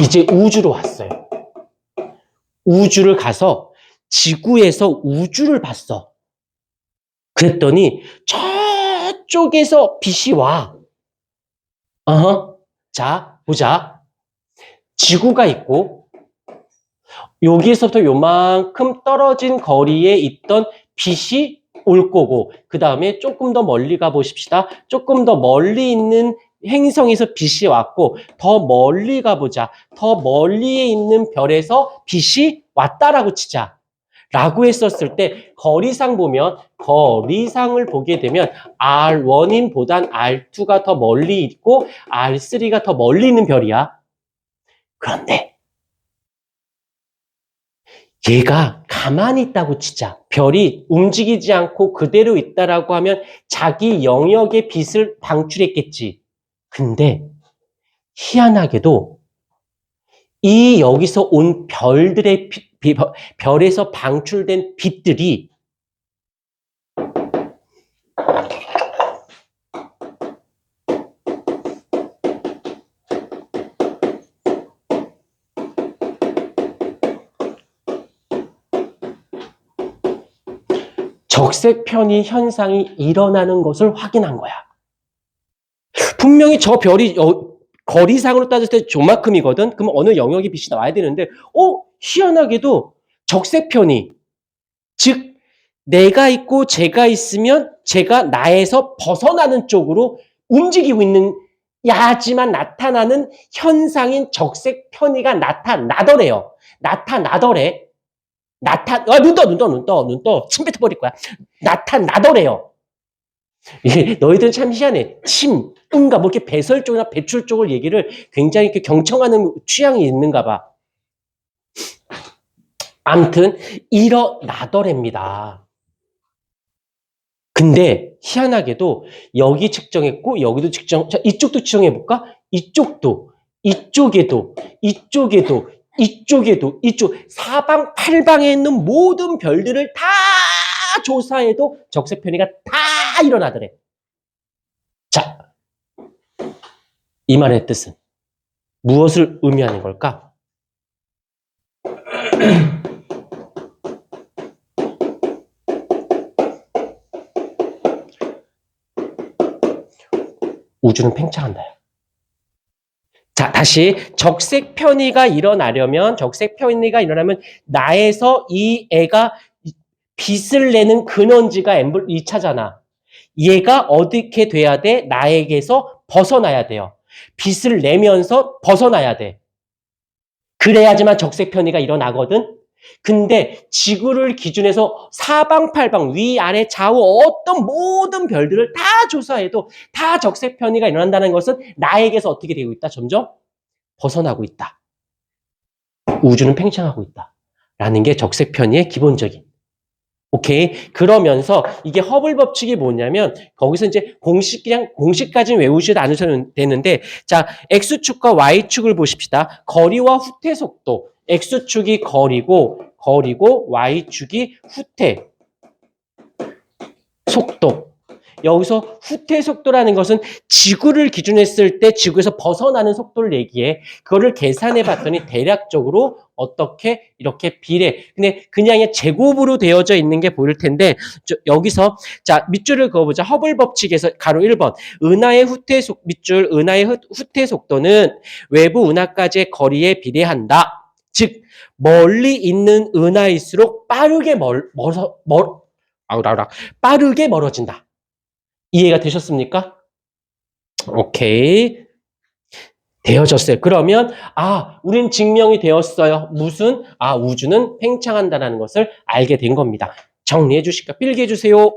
이제 우주로 왔어요. 우주를 가서 지구에서 우주를 봤어. 그랬더니 저쪽에서 빛이 와. 어허. 자, 보자. 지구가 있고 여기에서부터 요만큼 떨어진 거리에 있던 빛이 올 거고 그 다음에 조금 더 멀리 가 보십시다. 조금 더 멀리 있는 행성에서 빛이 왔고 더 멀리 가보자. 더 멀리에 있는 별에서 빛이 왔다라고 치자. 라고 했었을 때 거리상 보면 거리상을 보게 되면 R1인보단 R2가 더 멀리 있고 R3가 더 멀리 있는 별이야. 그런데 얘가 가만히 있다고 치자. 별이 움직이지 않고 그대로 있다라고 하면 자기 영역의 빛을 방출했겠지. 근데 희한하게도 이 여기서 온 별들의 빛- 비- 별에서 방출된 빛들이 적색 편의 현상이 일어나는 것을 확인한 거야. 분명히 저 별이 어, 거리상으로 따졌을 때 조만큼이거든. 그럼 어느 영역의 빛이 나와야 되는데, 어 희한하게도 적색 편의, 즉 내가 있고 제가 있으면 제가 나에서 벗어나는 쪽으로 움직이고 있는 야지만 나타나는 현상인 적색 편의가 나타나더래요. 나타나더래. 나타, 아, 눈 떠, 눈 떠, 눈 떠, 눈 떠. 침 뱉어버릴 거야. 나타나더래요. 너희들은 참 희한해. 침, 응가, 뭐 이렇게 배설 쪽이나 배출 쪽을 얘기를 굉장히 이렇게 경청하는 취향이 있는가 봐. 암튼, 일어나더랍니다. 근데, 희한하게도, 여기 측정했고, 여기도 측정, 자, 이쪽도 측정해 볼까? 이쪽도, 이쪽에도, 이쪽에도, 이쪽에도, 이쪽, 사방, 팔방에 있는 모든 별들을 다 조사해도 적색 편의가 다 일어나더래. 자, 이 말의 뜻은 무엇을 의미하는 걸까? 우주는 팽창한다. 자, 다시 적색 편의가 일어나려면 적색 편의가 일어나면 나에서 이 애가 빛을 내는 근원지가 엠블 2차잖아. 얘가 어떻게 돼야 돼? 나에게서 벗어나야 돼요. 빛을 내면서 벗어나야 돼. 그래야지만 적색 편의가 일어나거든. 근데 지구를 기준해서 사방팔방 위아래 좌우 어떤 모든 별들을 다 조사해도 다 적색 편의가 일어난다는 것은 나에게서 어떻게 되고 있다? 점점 벗어나고 있다. 우주는 팽창하고 있다. 라는 게 적색 편의의 기본적인 오케이. 그러면서 이게 허블 법칙이 뭐냐면 거기서 이제 공식 그냥 공식까지는 외우셔도 않으셔도 되는데 자 x축과 y축을 보십시다. 거리와 후퇴 속도. x축이 거리고 거리고 y축이 후퇴 속도. 여기서 후퇴 속도라는 것은 지구를 기준했을 때 지구에서 벗어나는 속도를 얘기해. 그거를 계산해 봤더니 대략적으로 어떻게 이렇게 비례. 근데 그냥 제곱으로 되어져 있는 게 보일 텐데 저- 여기서 자 밑줄을 그어보자. 허블 법칙에서 가로 1번 은하의 후퇴 속 밑줄 은하의 후- 후퇴 속도는 외부 은하까지의 거리에 비례한다. 즉 멀리 있는 은하일수록 빠르게 멀 멀어 멀 아우라우라 빠르게 멀어진다. 이해가 되셨습니까? 오케이. 되어졌어요. 그러면 아, 우린 증명이 되었어요. 무슨 아, 우주는 팽창한다는 것을 알게 된 겁니다. 정리해 주실까? 필기해 주세요.